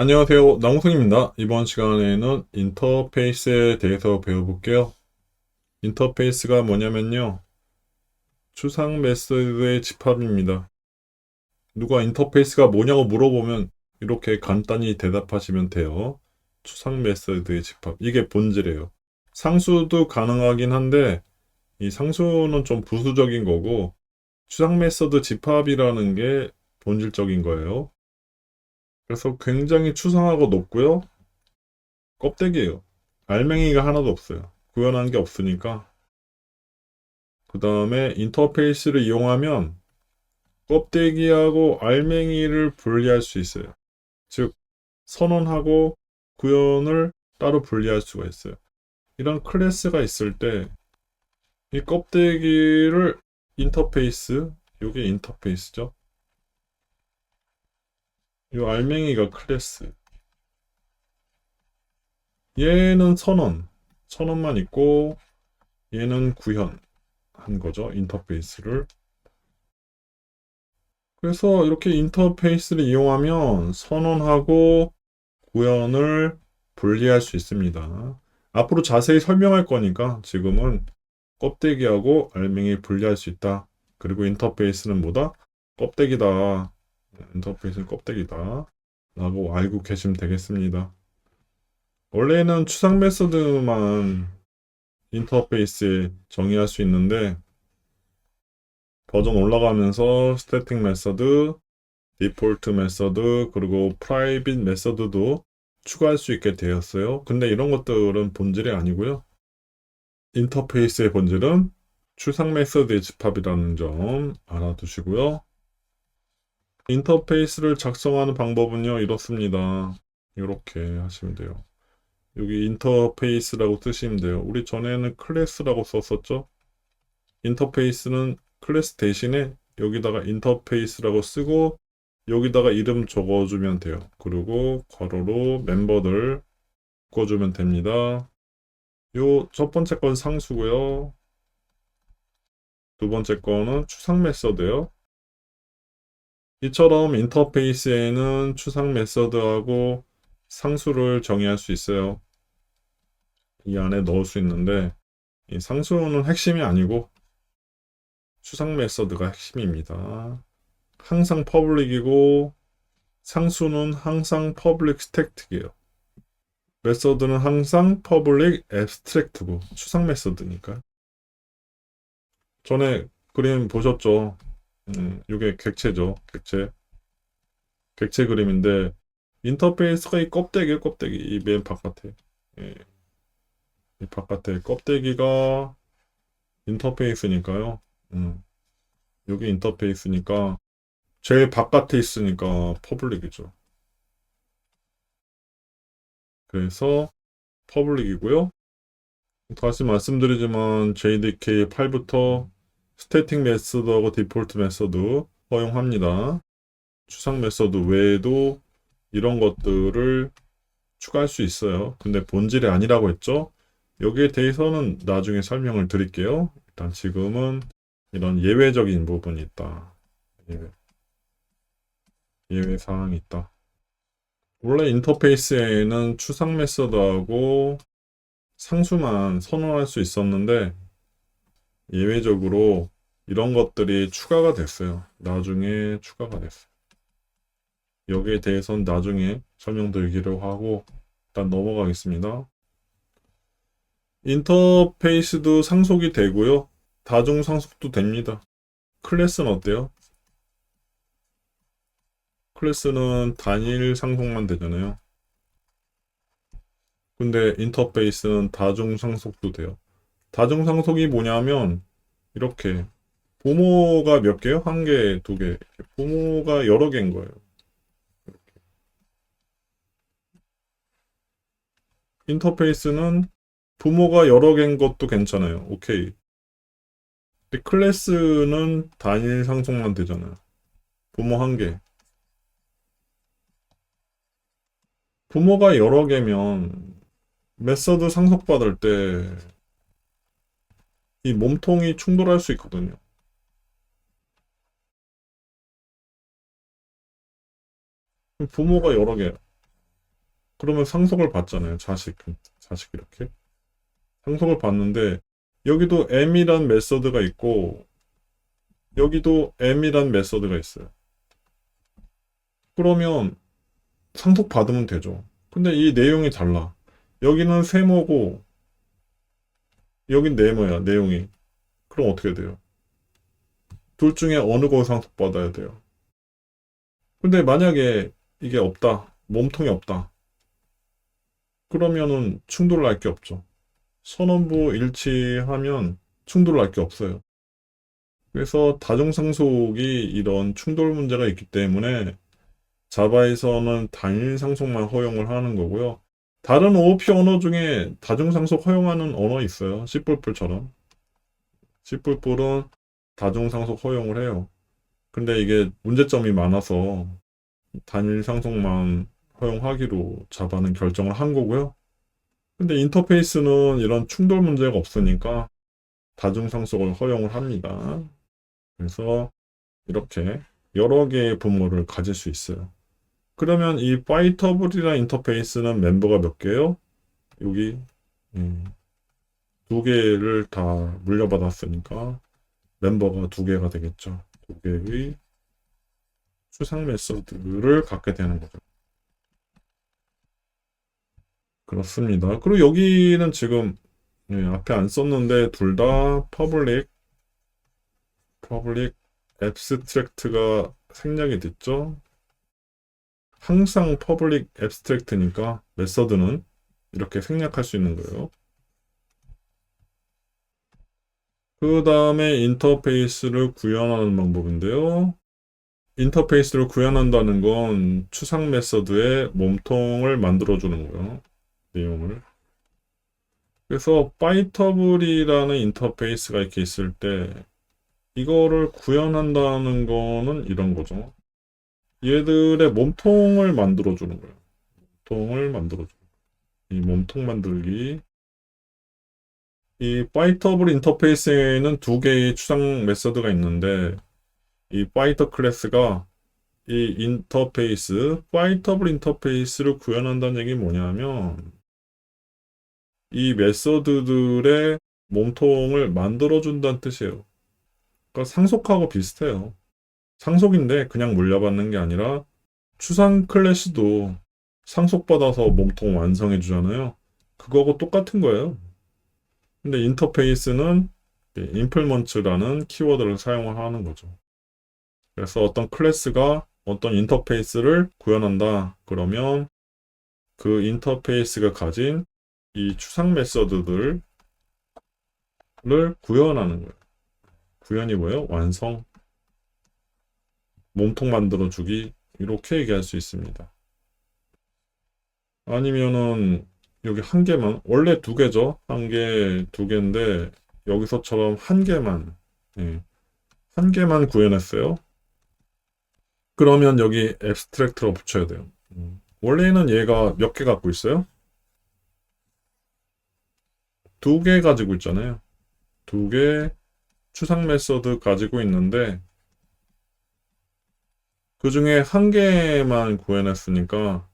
안녕하세요. 나무성입니다. 이번 시간에는 인터페이스에 대해서 배워볼게요. 인터페이스가 뭐냐면요. 추상 메소드의 집합입니다. 누가 인터페이스가 뭐냐고 물어보면 이렇게 간단히 대답하시면 돼요. 추상 메소드의 집합. 이게 본질이에요. 상수도 가능하긴 한데 이 상수는 좀 부수적인 거고 추상 메소드 집합이라는 게 본질적인 거예요. 그래서 굉장히 추상하고 높고요. 껍데기예요. 알맹이가 하나도 없어요. 구현한 게 없으니까. 그 다음에 인터페이스를 이용하면 껍데기하고 알맹이를 분리할 수 있어요. 즉, 선언하고 구현을 따로 분리할 수가 있어요. 이런 클래스가 있을 때 이 껍데기를 인터페이스, 이게 인터페이스죠. 이 알맹이가 클래스. 얘는 선언. 선언만 있고 얘는 구현 한 거죠. 인터페이스를. 그래서 이렇게 인터페이스를 이용하면 선언하고 구현을 분리할 수 있습니다. 앞으로 자세히 설명할 거니까 지금은 껍데기하고 알맹이 분리할 수 있다. 그리고 인터페이스는 뭐다? 껍데기다. 인터페이스는 껍데기다. 라고 알고 계시면 되겠습니다. 원래는 추상 메소드만 인터페이스에 정의할 수 있는데 버전 올라가면서 스태틱 메소드, 디폴트 메소드, 그리고 프라이빗 메소드도 추가할 수 있게 되었어요. 근데 이런 것들은 본질이 아니고요. 인터페이스의 본질은 추상 메소드의 집합이라는 점 알아두시고요. 인터페이스를 작성하는 방법은요, 이렇습니다. 이렇게 하시면 돼요. 여기 인터페이스라고 쓰시면 돼요. 우리 전에는 클래스라고 썼었죠? 인터페이스는 클래스 대신에 여기다가 인터페이스라고 쓰고 여기다가 이름 적어주면 돼요. 그리고 괄호로 멤버들 묶어주면 됩니다. 요 첫 번째 건 상수고요. 두 번째 거는 추상 메서드요. 이처럼 인터페이스에는 추상 메서드하고 상수를 정의할 수 있어요. 이 안에 넣을 수 있는데 이 상수는 핵심이 아니고 추상 메서드가 핵심입니다. 항상 퍼블릭이고 상수는 항상 퍼블릭 스택트예요. 메서드는 항상 퍼블릭 앱스트랙트고 추상 메서드니까. 전에 그림 보셨죠? 음, 이게 객체죠. 객체. 객체 그림인데 인터페이스가 이 껍데기에 껍데기 이 맨 바깥에 예. 이 바깥에 껍데기가 인터페이스니까요. 음. 여기 인터페이스니까 제일 바깥에 있으니까 퍼블릭이죠. 그래서 퍼블릭이고요. 다시 말씀드리지만 JDK 8부터 스태틱 메서드하고 디폴트 메서드 허용합니다. 추상 메서드 외에도 이런 것들을 추가할 수 있어요. 근데 본질이 아니라고 했죠? 여기에 대해서는 나중에 설명을 드릴게요. 일단 지금은 이런 예외적인 부분이 있다. 예외, 예외 사항이 있다. 원래 인터페이스에는 추상 메서드하고 상수만 선언할 수 있었는데 예외적으로 이런 것들이 추가가 됐어요. 나중에 추가가 됐어요. 여기에 대해서는 나중에 설명드리기로 하고 일단 넘어가겠습니다. 인터페이스도 상속이 되고요. 다중 상속도 됩니다. 클래스는 어때요? 클래스는 단일 상속만 되잖아요. 근데 인터페이스는 다중 상속도 돼요. 다중 상속이 뭐냐면 이렇게 부모가 몇 개요? 한 개, 두 개. 부모가 여러 개인 거예요. 이렇게. 인터페이스는 부모가 여러 개인 것도 괜찮아요. 오케이. 근데 클래스는 단일 상속만 되잖아요. 부모 한 개. 부모가 여러 개면 메서드 상속받을 때 이 몸통이 충돌할 수 있거든요. 부모가 여러 개. 그러면 상속을 받잖아요. 자식, 자식 이렇게. 상속을 받는데 여기도 m이란 메서드가 있고 여기도 m이란 메서드가 있어요. 그러면 상속 받으면 되죠. 근데 이 내용이 달라. 여기는 세모고 여긴 네모야, 내용이. 그럼 어떻게 돼요? 둘 중에 어느 거 상속받아야 돼요? 근데 만약에 이게 없다. 몸통이 없다. 그러면은 충돌 날 게 없죠. 선언부 일치하면 충돌 날 게 없어요. 그래서 다중상속이 이런 충돌 문제가 있기 때문에 자바에서는 단일 상속만 허용을 하는 거고요. 다른 OOP 언어 중에 다중상속 허용하는 언어 있어요. C++처럼. C++은 다중상속 허용을 해요. 근데 이게 문제점이 많아서 단일 상속만 허용하기로 자바는 결정을 한 거고요. 근데 인터페이스는 이런 충돌 문제가 없으니까 다중상속을 허용을 합니다. 그래서 이렇게 여러 개의 분모를 가질 수 있어요. 그러면 이 파이터블이나 인터페이스는 멤버가 몇 개요? 여기 음, 두 개를 다 물려받았으니까 멤버가 두 개가 되겠죠. 두 개의 추상 메소드를 갖게 되는 거죠. 그렇습니다. 그리고 여기는 지금 예, 앞에 안 썼는데 둘 다 퍼블릭 퍼블릭 앱스트랙트가 생략이 됐죠. 항상 퍼블릭 앱스트랙트니까 메서드는 이렇게 생략할 수 있는 거예요. 그 다음에 인터페이스를 구현하는 방법인데요. 인터페이스를 구현한다는 건 추상 메서드의 몸통을 만들어주는 거예요. 내용을. 그래서 파이터블이라는 인터페이스가 이렇게 있을 때 이거를 구현한다는 거는 이런 거죠. 얘들의 몸통을 만들어 주는 거예요. 몸통을 만들어 주는 거예요. 이 몸통 만들기. 이 파이터블 인터페이스에는 두 개의 추상 메서드가 있는데 이 파이터 클래스가 이 인터페이스, 파이터블 인터페이스를 구현한다는 얘기 뭐냐면 이 메서드들의 몸통을 만들어 준다는 뜻이에요. 그러니까 상속하고 비슷해요. 상속인데 그냥 물려받는 게 아니라 추상 클래스도 상속받아서 몸통 완성해 주잖아요. 그거하고 똑같은 거예요. 근데 인터페이스는 임플먼트라는 키워드를 사용을 하는 거죠. 그래서 어떤 클래스가 어떤 인터페이스를 구현한다. 그러면 그 인터페이스가 가진 이 추상 메서드들을 구현하는 거예요. 구현이 뭐예요? 완성. 몸통 만들어주기. 이렇게 얘기할 수 있습니다. 아니면은 여기 한 개만 원래 두 개죠. 한 개, 두 개인데 여기서처럼 한 개만 예. 한 개만 구현했어요. 그러면 여기 앱스트랙트로 붙여야 돼요. 음. 원래는 얘가 몇 개 갖고 있어요? 두 개 가지고 있잖아요. 두 개 추상 메서드 가지고 있는데 그 중에 한 개만 구현했으니까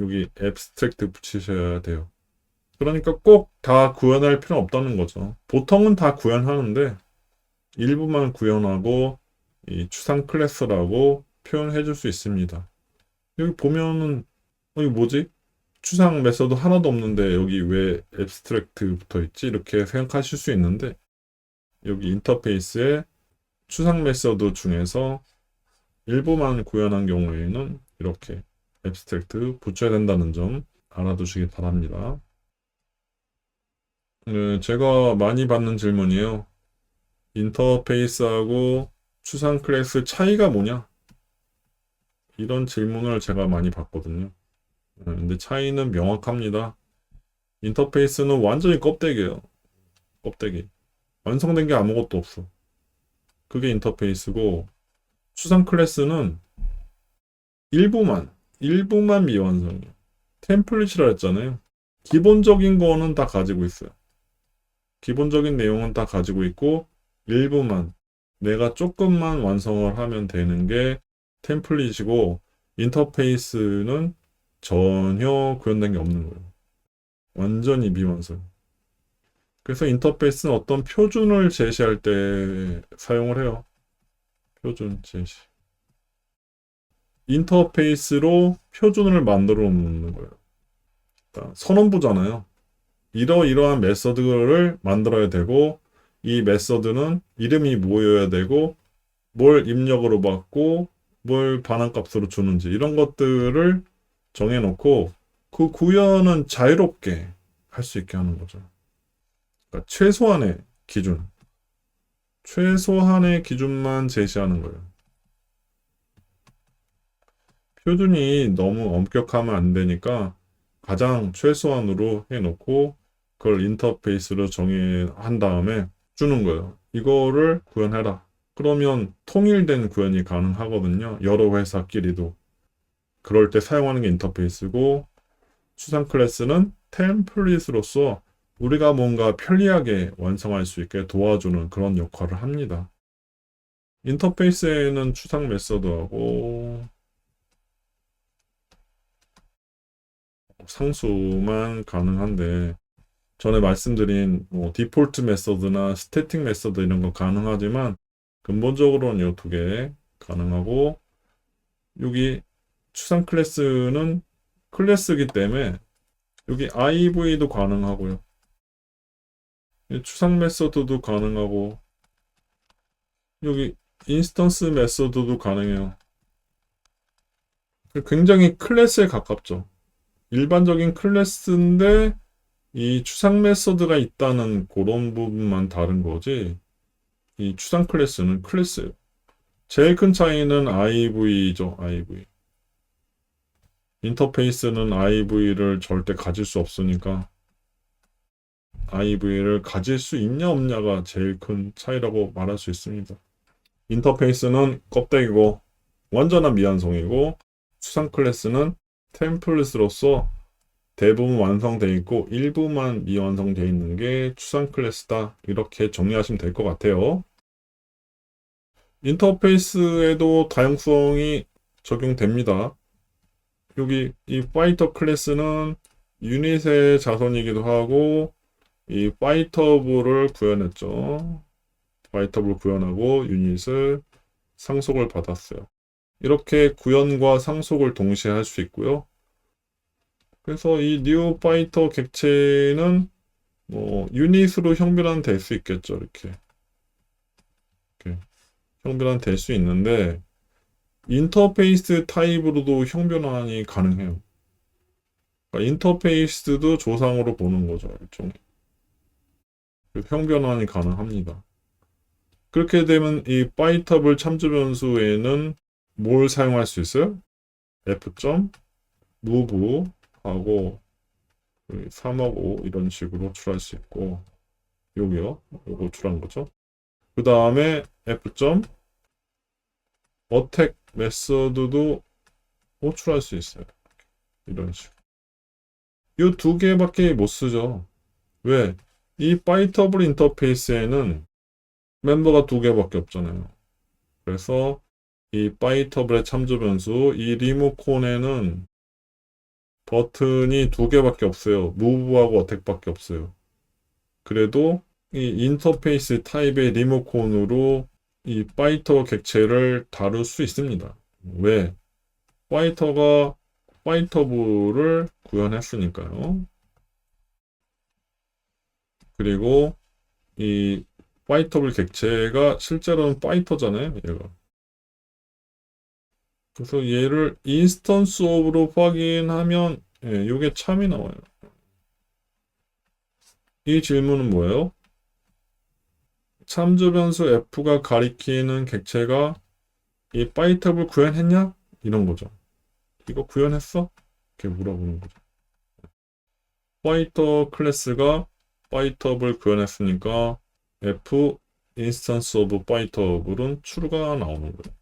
여기 앱스트랙트 붙이셔야 돼요. 그러니까 꼭 다 구현할 필요는 없다는 거죠. 보통은 다 구현하는데 일부만 구현하고 이 추상 클래스라고 표현해 줄 수 있습니다. 여기 보면은 어, 이거 뭐지? 추상 메서드 하나도 없는데 여기 왜 앱스트랙트 붙어 있지? 이렇게 생각하실 수 있는데 여기 인터페이스에 추상 메서드 중에서 일부만 구현한 경우에는 이렇게 앱스트랙트 붙여야 된다는 점 알아두시기 바랍니다. 네, 제가 많이 받는 질문이에요. 인터페이스하고 추상 클래스 차이가 뭐냐? 이런 질문을 제가 많이 받거든요. 네, 근데 차이는 명확합니다. 인터페이스는 완전히 껍데기예요. 껍데기. 완성된 게 아무것도 없어. 그게 인터페이스고 추상 클래스는 일부만 일부만 미완성이에요. 템플릿이라 했잖아요. 기본적인 거는 다 가지고 있어요. 기본적인 내용은 다 가지고 있고 일부만 내가 조금만 완성을 하면 되는 게 템플릿이고 인터페이스는 전혀 구현된 게 없는 거예요. 완전히 미완성. 그래서 인터페이스는 어떤 표준을 제시할 때 사용을 해요. 표준 제시. 인터페이스로 표준을 만들어 놓는 거예요. 그러니까 선언부잖아요. 이러이러한 메서드를 만들어야 되고 이 메서드는 이름이 뭐여야 되고 뭘 입력으로 받고 뭘 반환값으로 주는지 이런 것들을 정해놓고 그 구현은 자유롭게 할 수 있게 하는 거죠. 그러니까 최소한의 기준, 최소한의 기준만 제시하는 거예요. 표준이 너무 엄격하면 안 되니까 가장 최소한으로 해놓고 그걸 인터페이스로 정의한 다음에 주는 거예요. 이거를 구현해라. 그러면 통일된 구현이 가능하거든요. 여러 회사끼리도. 그럴 때 사용하는 게 인터페이스고 추상 클래스는 템플릿으로서 우리가 뭔가 편리하게 완성할 수 있게 도와주는 그런 역할을 합니다. 인터페이스에는 추상 메서드하고 상수만 가능한데 전에 말씀드린 뭐 디폴트 메서드나 스태틱 메서드 이런 거 가능하지만 근본적으로는 이 두 개 가능하고 여기 추상 클래스는 클래스이기 때문에 여기 IV도 가능하고요. 이 추상 메서드도 가능하고 여기 인스턴스 메서드도 가능해요. 굉장히 클래스에 가깝죠. 일반적인 클래스인데 이 추상 메서드가 있다는 그런 부분만 다른 거지. 이 추상 클래스는 클래스예요. 제일 큰 차이는 IV죠. IV. 인터페이스는 IV를 절대 가질 수 없으니까 IV를 가질 수 있냐 없냐가 제일 큰 차이라고 말할 수 있습니다. 인터페이스는 껍데기고 완전한 미완성이고 추상 클래스는 템플릿으로서 대부분 완성되어 있고 일부만 미완성되어 있는 게 추상 클래스다. 이렇게 정리하시면 될 것 같아요. 인터페이스에도 다양성이 적용됩니다. 여기 이 파이터 클래스는 유닛의 자손이기도 하고 이 파이터블을 구현했죠. 파이터블 구현하고 유닛을 상속을 받았어요. 이렇게 구현과 상속을 동시에 할 수 있고요. 그래서 이 뉴 파이터 객체는 뭐 유닛으로 형변환 될 수 있겠죠. 이렇게. 이렇게 형변환 될 수 있는데 인터페이스 타입으로도 형변환이 가능해요. 그러니까 인터페이스도 조상으로 보는 거죠. 일종의. 형변환이 가능합니다. 그렇게 되면 이 파이터블 참조 변수에는 뭘 사용할 수 있어요? f. move 하고 3하고 이런 식으로 호출할 수 있고 여기요. 요거 호출한 거죠. 그 다음에 f. attack 메서드도 호출할 수 있어요. 이런 식으로. 이 두 개밖에 못 쓰죠. 왜? 이 파이터블 인터페이스에는 멤버가 두 개밖에 없잖아요. 그래서 이 파이터블의 참조 변수, 이 리모콘에는 버튼이 두 개밖에 없어요. 무브하고 어택밖에 없어요. 그래도 이 인터페이스 타입의 리모콘으로 이 파이터 객체를 다룰 수 있습니다. 왜? 파이터가 파이터부를 구현했으니까요. 그리고 이 파이터블 객체가 실제로는 파이터잖아요. 얘가. 그래서 얘를 인스턴스 오브로 확인하면 예, 이게 참이 나와요. 이 질문은 뭐예요? 참조 변수 f가 가리키는 객체가 이 파이터블 구현했냐? 이런 거죠. 이거 구현했어? 이렇게 물어보는 거죠. 파이터 클래스가 파이터블 구현했으니까 f 인스턴스 오브 파이터블은 true가 나오는 거예요.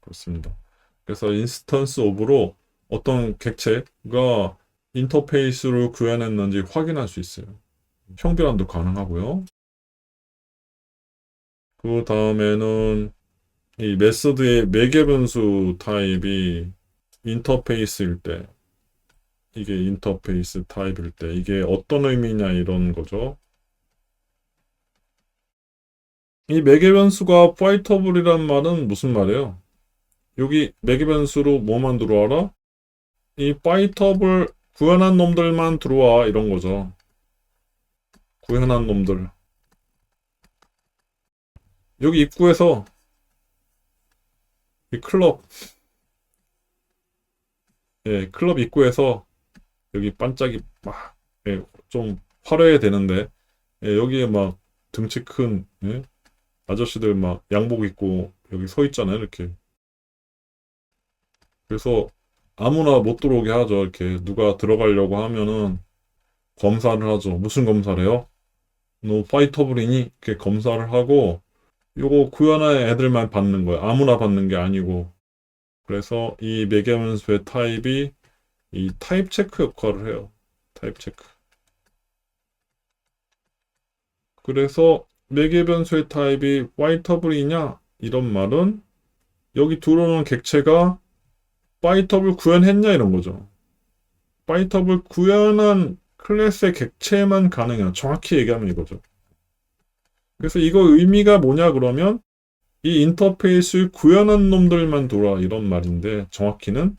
그렇습니다. 그래서 인스턴스 오브로 어떤 객체가 인터페이스로 구현했는지 확인할 수 있어요. 형변환도 가능하고요. 그 다음에는 이 메서드의 매개 변수 타입이 인터페이스일 때 이게 인터페이스 타입일 때 이게 어떤 의미냐 이런 거죠. 이 매개 변수가 파이터블이란 말은 무슨 말이에요? 여기 매개 변수로 뭐만 들어와라? 이 파이터블 구현한 놈들만 들어와 이런 거죠. 구현한 놈들. 여기 입구에서 이 클럽 예, 클럽 입구에서 여기 반짝이 막, 예, 좀 화려해 되는데, 예, 여기에 막 등치 큰, 예, 아저씨들 막 양복 입고 여기 서 있잖아요, 이렇게. 그래서 아무나 못 들어오게 하죠, 이렇게. 누가 들어가려고 하면은 검사를 하죠. 무슨 검사를 해요? 너 파이터블이니? 이렇게 검사를 하고, 요거 구현한 애들만 받는 거예요. 아무나 받는 게 아니고. 그래서 이 매개변수의 타입이 이 타입 체크 역할을 해요. 타입 체크. 그래서 매개 변수의 타입이 파이터블이냐? 이런 말은 여기 들어오는 객체가 파이터블 구현했냐? 이런 거죠. 파이터블 구현한 클래스의 객체만 가능해요. 정확히 얘기하면 이거죠. 그래서 이거 의미가 뭐냐 그러면 이 인터페이스 구현한 놈들만 돌아 이런 말인데 정확히는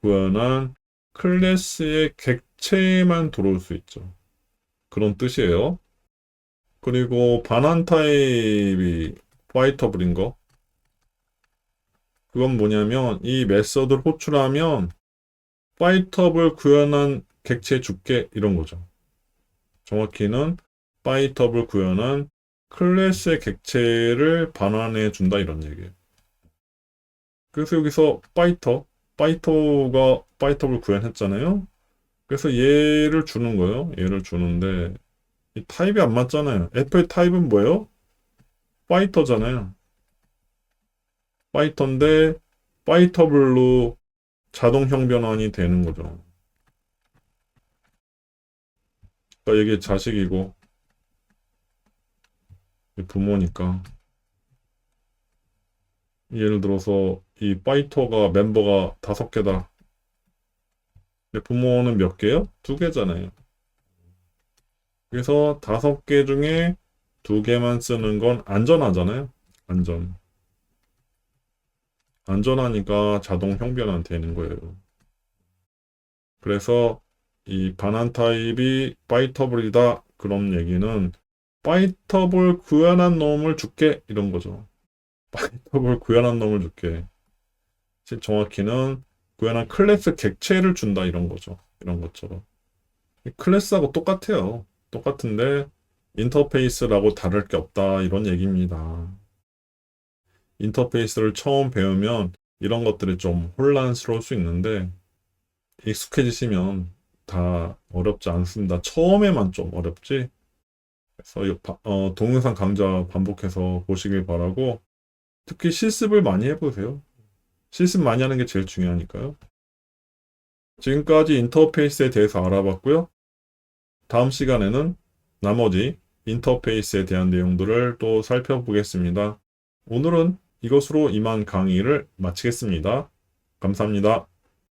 구현한 클래스의 객체만 들어올 수 있죠. 그런 뜻이에요. 그리고 반환 타입이 파이터 블인 거. 그건 뭐냐면 이 메서드를 호출하면 파이터블 구현한 객체 줄게 이런 거죠. 정확히는 파이터블 구현한 클래스의 객체를 반환해 준다 이런 얘기예요. 그래서 여기서 파이터, 파이터가 파이터를 구현했잖아요. 그래서 얘를 주는 거예요. 얘를 주는데 이 타입이 안 맞잖아요. 애플 타입은 뭐예요? 파이터잖아요. 파이터인데 파이터블로 자동 형 변환이 되는 거죠. 그러니까 이게 자식이고 부모니까 예를 들어서 이 파이터가 멤버가 다섯 개다. 근데 부모는 몇 개요? 두 개잖아요. 그래서 다섯 개 중에 두 개만 쓰는 건 안전하잖아요. 안전. 안전하니까 자동 형변환 되는 거예요. 그래서 이 반환 타입이 파이터블이다. 그런 얘기는 파이터볼 구현한 놈을 줄게 이런 거죠. 파이터볼 구현한 놈을 줄게. 정확히는 구현한 클래스 객체를 준다 이런 거죠. 이런 것처럼. 클래스하고 똑같아요. 똑같은데 인터페이스라고 다를 게 없다 이런 얘기입니다. 인터페이스를 처음 배우면 이런 것들이 좀 혼란스러울 수 있는데 익숙해지시면 다 어렵지 않습니다. 처음에만 좀 어렵지 그래서 어, 동영상 강좌 반복해서 보시길 바라고 특히 실습을 많이 해보세요. 실습 많이 하는 게 제일 중요하니까요. 지금까지 인터페이스에 대해서 알아봤고요. 다음 시간에는 나머지 인터페이스에 대한 내용들을 또 살펴보겠습니다. 오늘은 이것으로 이만 강의를 마치겠습니다. 감사합니다.